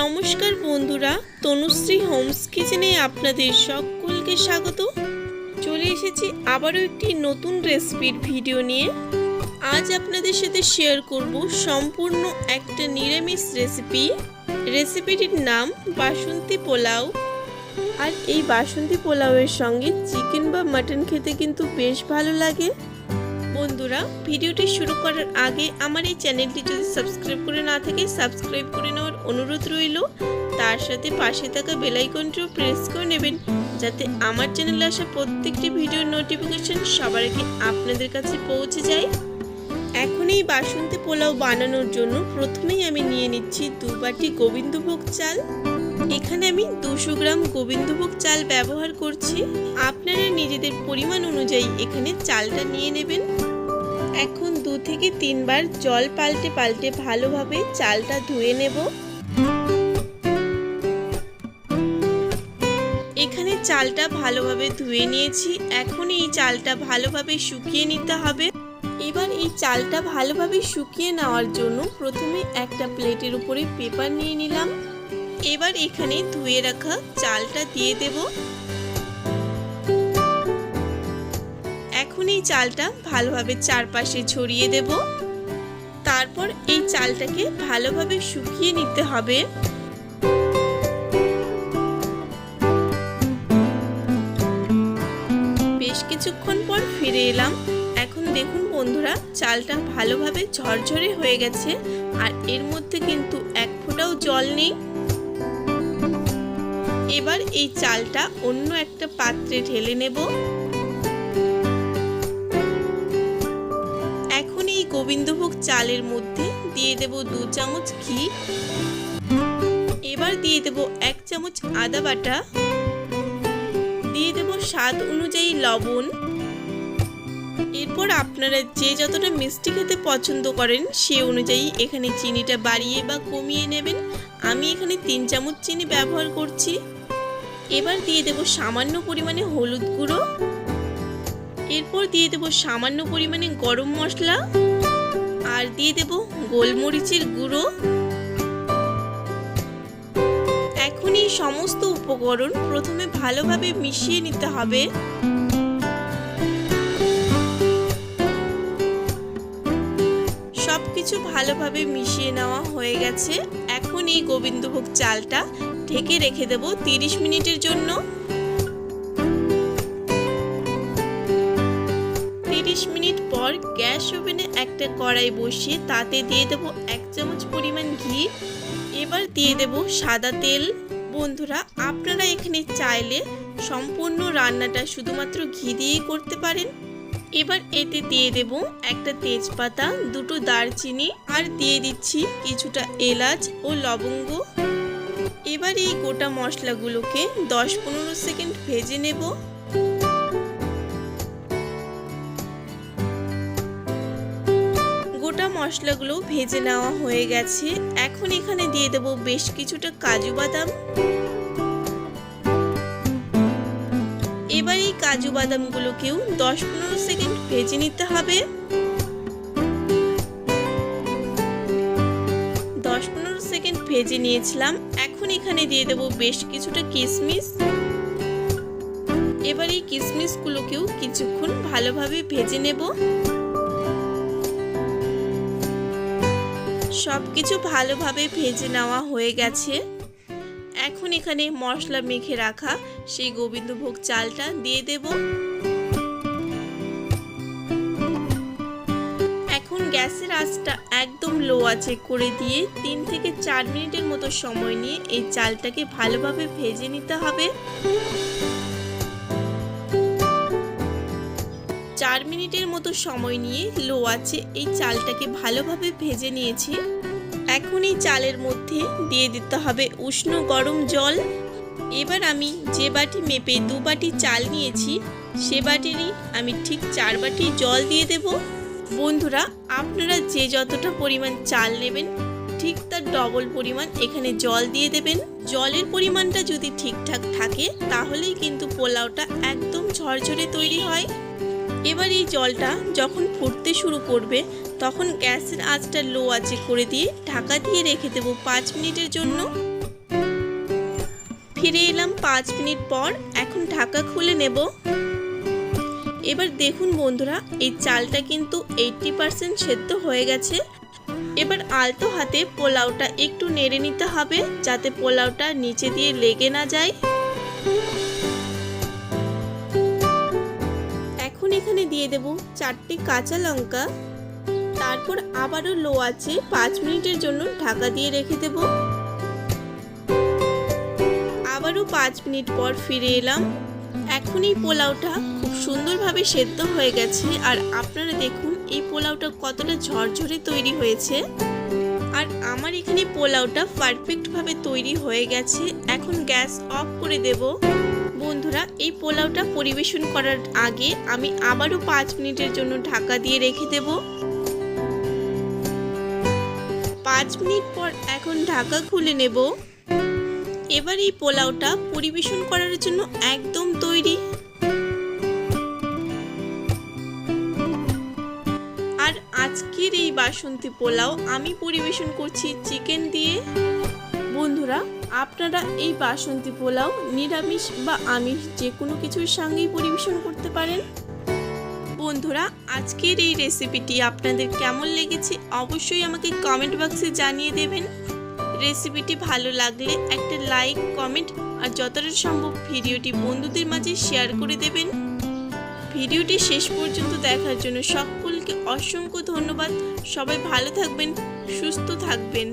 নমস্কার বন্ধুরা, তনুশ্রী হোমস কিচেনে আপনাদের সকলকে স্বাগত। চলে এসেছি আবারও একটি নতুন রেসিপির ভিডিও নিয়ে। আজ আপনাদের সাথে শেয়ার করব সম্পূর্ণ একটা নিরামিষ রেসিপি রেসিপিটির নাম বাসন্তী পোলাও। আর এই বাসন্তী পোলাওয়ের সঙ্গে চিকেন বা মাটন খেতে কিন্তু বেশ ভালো লাগে। বন্ধুরা, ভিডিওটি শুরু করার আগে আমার এই চ্যানেলটি যদি সাবস্ক্রাইব করে না থাকে, সাবস্ক্রাইব করে নেওয়ার অনুরোধ রইল। তার সাথে পাশে থাকা বেলাইকনটিও প্রেস করে নেবেন, যাতে আমার চ্যানেলে আসা প্রত্যেকটি ভিডিওর নোটিফিকেশন সবার আগে আপনাদের কাছে পৌঁছে যায়। এখন এই বাসন্তী পোলাও বানানোর জন্য প্রথমেই আমি নিয়ে নিচ্ছি দু বাটি গোবিন্দভোগ চাল। এখানে আমি দুশো গ্রাম গোবিন্দভোগ চাল ব্যবহার করছি। আপনারা নিজেদের পরিমাণ অনুযায়ী এখানে চালটা নিয়ে নেবেন। এখন দু থেকে তিনবার জল পাল্টে পাল্টে ভালোভাবে চালটা ধুয়ে নেব। এখানে চালটা ভালোভাবে ধুয়ে নিয়েছি। এখন এই চালটা ভালোভাবে শুকিয়ে নিতে হবে। এবার এই চালটা ভালোভাবে শুকিয়ে নেওয়ার জন্য প্রথমে একটা প্লেটের উপরে পেপার নিয়ে নিলাম। এবার এখানে ধুয়ে রাখা চালটা দিয়ে দেব। এখন এই চালটা ভালোভাবে চারপাশে ছড়িয়ে দেব। তারপর এই চালটাকে ভালোভাবে শুকিয়ে নিতে হবে। বেশ কিছুক্ষণ পর ফিরে এলাম। এখন দেখুন বন্ধুরা, চালটা ভালোভাবে ঝরঝরে হয়ে গেছে আর এর মধ্যে কিন্তু এক ফোঁটাও জল নেই। এবার এই চালটা অন্য একটা পাত্রে ঢেলে নেব। গোবিন্দভোগ চালের মধ্যে দিয়ে দেব দু চামচ ঘি। এবার দিয়ে দেব এক চামচ আদা বাটা। দিয়ে দেব স্বাদ অনুযায়ী লবণ। এরপর আপনারা যে যতটা মিষ্টি খেতে পছন্দ করেন, সে অনুযায়ী এখানে চিনিটা বাড়িয়ে বা কমিয়ে নেবেন। আমি এখানে তিন চামচ চিনি ব্যবহার করছি। এবার দিয়ে দেব সামান্য পরিমাণে হলুদ গুঁড়ো। এরপর দিয়ে দেব সামান্য পরিমাণে গরম মশলা। আর দিয়ে দেব গোলমরিচের গুঁড়ো। এখন এই সমস্ত উপকরণ প্রথমে ভালোভাবে মিশিয়ে নিতে হবে। সবকিছু ভালোভাবে মিশিয়ে নেওয়া হয়ে গেছে। এখন এই গোবিন্দভোগ চালটা ঢেকে রেখে দেব তিরিশ মিনিটের জন্য। পর গ্যাস ওভেনে একটা কড়াই বসিয়ে তাতে দিয়ে দেব এক চামচ পরিমাণ ঘি। এবার দিয়ে দেব সাদা তেল। বন্ধুরা, আপনারা এখানে চাইলে সম্পূর্ণ রান্নাটা শুধুমাত্র ঘি দিয়েই করতে পারেন। এবার এতে দিয়ে দেব একটা তেজপাতা, দুটো দারচিনি আর দিয়ে দিচ্ছি কিছুটা এলাচ ও লবঙ্গ। এবার এই গোটা মশলাগুলোকে দশ পনেরো সেকেন্ড ভেজে নেব। গোটা মশলাগুলো ভেজে নেওয়া হয়ে গেছে। এখন এখানে দিয়ে দেব বেশ কিছুটা কাজু বাদাম। এবার এই কাজু বাদামগুলোকেও দশ পনেরো সেকেন্ড ভেজে নিতে হবে। দশ পনেরো সেকেন্ড ভেজে নিয়েছিলাম। এখন এখানে দিয়ে দেব বেশ কিছুটা কিশমিশ এবার এই কিশমিশগুলোকেও কিছুক্ষণ ভালোভাবে ভেজে নেব। সব কিছু ভালোভাবে ভেজে নেওয়া হয়ে গেছে। এখন এখানে মশলা মেখে রাখা সেই গোবিন্দভোগ চালটা দিয়ে দেব। এখন গ্যাসের আঁচটা একদম লো আছে করে দিয়ে তিন থেকে চার মিনিটের মতো সময় নিয়ে এই চালটাকে ভালোভাবে ভেজে নিতে হবে। চার মিনিটের মতো সময় নিয়ে লো আছে এই চালটাকে ভালোভাবে ভেজে নিয়েছি। এখন এই চালের মধ্যে দিয়ে দিতে হবে উষ্ণ গরম জল। এবার আমি যে বাটি মেপে দু বাটি চাল নিয়েছি, সে বাটিরই আমি ঠিক চার বাটি জল দিয়ে দেব। বন্ধুরা, আপনারা যে যতটা পরিমাণ চাল নেবেন, ঠিক তার ডবল পরিমাণ এখানে জল দিয়ে দেবেন। জলের পরিমাণটা যদি ঠিকঠাক থাকে, তাহলেই কিন্তু পোলাওটা একদম ঝরঝরে তৈরি হয়। এবার এই জলটা যখন ফুটতে শুরু করবে, তখন গ্যাসের আঁচটা লো আঁচে করে দিয়ে ঢাকা দিয়ে রেখে দেবো পাঁচ মিনিটের জন্য। ফিরে এলাম পাঁচ মিনিট পর, এখন ঢাকা খুলে নেব। এবার দেখুন বন্ধুরা, এই চালটা কিন্তু এইটটি পারসেন্ট সেদ্ধ হয়ে গেছে। এবার আলতো হাতে পোলাওটা একটু নেড়ে নিতে হবে, যাতে পোলাওটা নিচে দিয়ে লেগে না যায়। এখানে দিয়ে দেব চারটি কাঁচা লঙ্কা। তারপর আবারও লো আছে পাঁচ মিনিটের জন্য ঢাকা দিয়ে রেখে দেব। আবারও পাঁচ মিনিট পর ফিরে এলাম। এখন এই পোলাওটা খুব সুন্দরভাবে সেদ্ধ হয়ে গেছে আর আপনারা দেখুন এই পোলাওটা কতটা ঝরঝরে তৈরি হয়েছে। আর আমার এখানে পোলাওটা পারফেক্টভাবে তৈরি হয়ে গেছে। এখন গ্যাস অফ করে দেব। বন্ধুরা, এই পোলাওটা পরিবেশন করার আগে আমি আবারও পাঁচ মিনিটের জন্য ঢাকা দিয়ে রেখে দেব। পাঁচ মিনিট পর এখন ঢাকা খুলে নেব। এবার এই পোলাওটা পরিবেশন করার জন্য একদম তৈরি। আর আজকের এই বাসন্তী পোলাও আমি পরিবেশন করছি চিকেন দিয়ে। বন্ধুরা আপনারা এই বাসন্তী পোলাও, নিরামিষ বা আমিষ যে কোনো কিছুর সঙ্গেই পরিবেশন করতে পারেন। বন্ধুরা, আজকের এই রেসিপিটি আপনাদের কেমন লেগেছে অবশ্যই আমাকে কমেন্ট বক্সে জানিয়ে দেবেন। রেসিপিটি ভালো লাগলে একটা লাইক কমেন্ট আর যতটা সম্ভব ভিডিওটি বন্ধুদের মাঝে শেয়ার করে দেবেন। ভিডিওটি শেষ পর্যন্ত দেখার জন্য সকলকে অসংখ্য ধন্যবাদ। সবাই ভালো থাকবেন, সুস্থ থাকবেন।